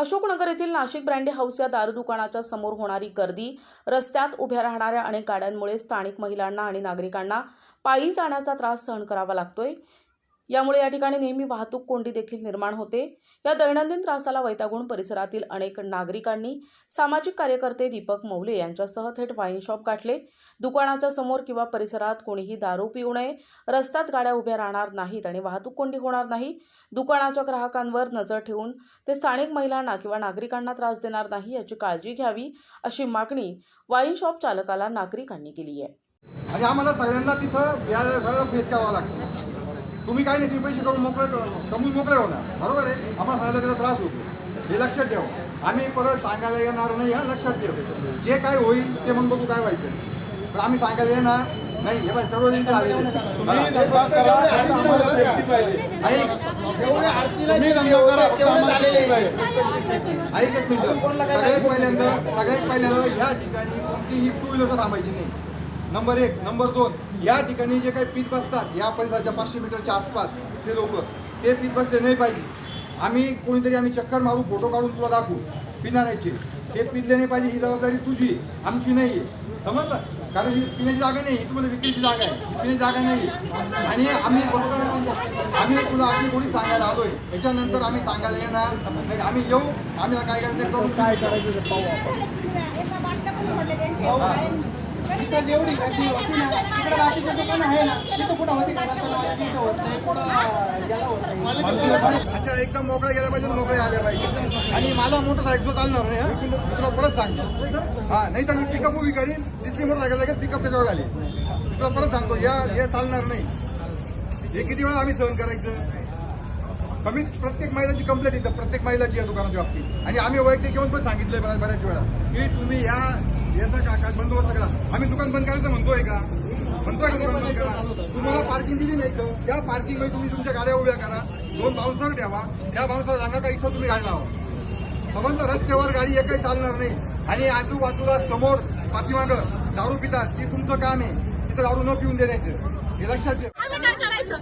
अशोकनगर येथील Nashik brandy house या दारू दुकानाच्या समोर होणारी गर्दी रस्त्यात उभ्या राहणाऱ्या अनेक गाड्यांमुळे स्थानिक महिलांना आणि नागरिकांना पायी जाण्याचा त्रास सहन करावा लागतोय. यामुळे या ठिकाणी नेहमी वाहतूक कोंडी देखील निर्माण होते. या दैनंदिन त्रासाला वैतागून परिसरातील अनेक नागरिकांनी सामाजिक कार्यकर्ते दीपक मौले यांच्यासह थेट वाईन शॉप गाठले. दुकानाच्या समोर किंवा परिसरात कोणीही दारू पिऊ नये. रस्त्यात गाड्या उभ्या राहणार नाहीत आणि वाहतूक कोंडी होणार नाही. दुकानाच्या ग्राहकांवर नजर ठेवून ते स्थानिक महिलांना किंवा नागरिकांना त्रास देणार नाही याची काळजी घ्यावी अशी मागणी वाईन शॉप चालकाला नागरिकांनी केली आहे. आणि आम्हाला सगळ्यांना तिथं फेस करावा लागतो. तुम्ही काय नाही तुम्ही पैसे करून मोकळे कमवून मोकळे होणार. बरोबर आहे? आम्हाला सगळ्याला त्याचा त्रास होतो. हे लक्षात ठेवा. आम्ही परत सांगायला येणार नाही हा लक्षात ठेव. जे काय होईल ते मग बघू काय व्हायचं. पण आम्ही सांगायला येणार नाही. हे बाय सर्व ऐक एक मिनिट. सगळ्यात पहिल्यांदा सगळ्यात पहिल्यांदा या ठिकाणी कोणतीही टू व्हीलर थांबायची नाही. नंबर एक नंबर दोन या ठिकाणी जे काही पीठ बसतात या परिसराच्या पाचशे मीटरच्या आसपास ते लोक ते पीठ बसले नाही पाहिजे. आम्ही कोणीतरी आम्ही चक्कर मारू फोटो काढून तुला दाखवू. पिणाऱ्याचे हे पिधले नाही पाहिजे ही जबाबदारी तुझी आमची नाही आहे. समजलं? कारण ही पिण्याची जागा नाही ही तुम्हाला विक्रीची जागा आहे पिण्याची जागा नाही आणि आम्ही फक्त आम्ही तुला आधी कोणी सांगायला आलोय. याच्यानंतर आम्ही सांगायला येणार. नाही आम्ही येऊ आम्ही काय करायचं ते करू काय करायचं तिथं जेवढी गर्दी होती ना तिकडे दुकान आहे ना तिथं कुठं होती होत नाही कुठं होत. नाही अशा एकदम मोकळ्या गेल्या पाहिजे मोकळ्या आल्या पाहिजे. आणि माझा मोटरसायकल चालणार नाही हं? तुला परत सांगतो. हा नाही तर मी पिकअप उभी करीन दिसली मोटरसायकल लगेच पिकअप त्याच्यावर आली. तुला परत सांगतो या हे चालणार नाही. हे किती वेळा आम्ही सहन करायचं? कमी प्रत्येक महिलाची कंप्लेंट येतं प्रत्येक महिलाची या दुकानाच्या बाबतीत. आणि आम्ही वैयक्तिक येऊन पण सांगितलंय बऱ्याच बऱ्याच वेळा की तुम्ही या याचा काका बंदोबस्त करा. आम्ही दुकान बंद करायचं म्हणतोय का? म्हणतोय का दुकान बंद करा? तुम्हाला पार्किंग दिली नाही तर त्या पार्किंगमध्ये तुम्ही तुमच्या गाड्या उभ्या करा. दोन बाउन्सर ठेवा. त्या बाउन्सर सांगा का इथं तुम्ही गाडी लावा. समजलं रस्त्यावर गाडी एकही चालणार नाही. आणि आजूबाजूला समोर पाठीमागं दारू पितात. ते तुमचं काम आहे. तिथं दारू न पिऊन देण्याचं. हे लक्षात घ्या आम्ही काय करायचं?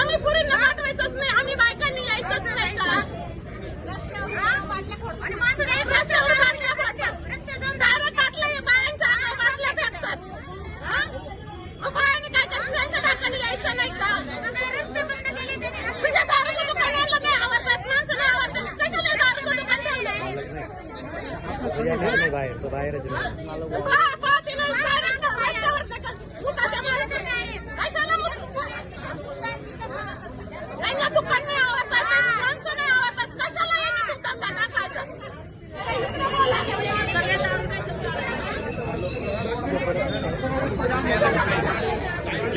आम्ही पाठवायचंच नाही. आम्ही बायकांनी यायचं नाही का हा? आणि माझं नाही रस्त्यावर बाटल्या फेकतात. दारं टाकलंय, बायांच्या अंगावर बाटल्या फेकतात. हा? मग बायांनी काय करायचं? त्यांच्या नाकाने यायचं नाही का? तुझ्या दारूचं दुकानाला नाही आवडत, माणसं नाही आवडत. कशाला दारूचं दुकान ठेवलंय? बाहेर पाहते नाही,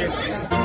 direct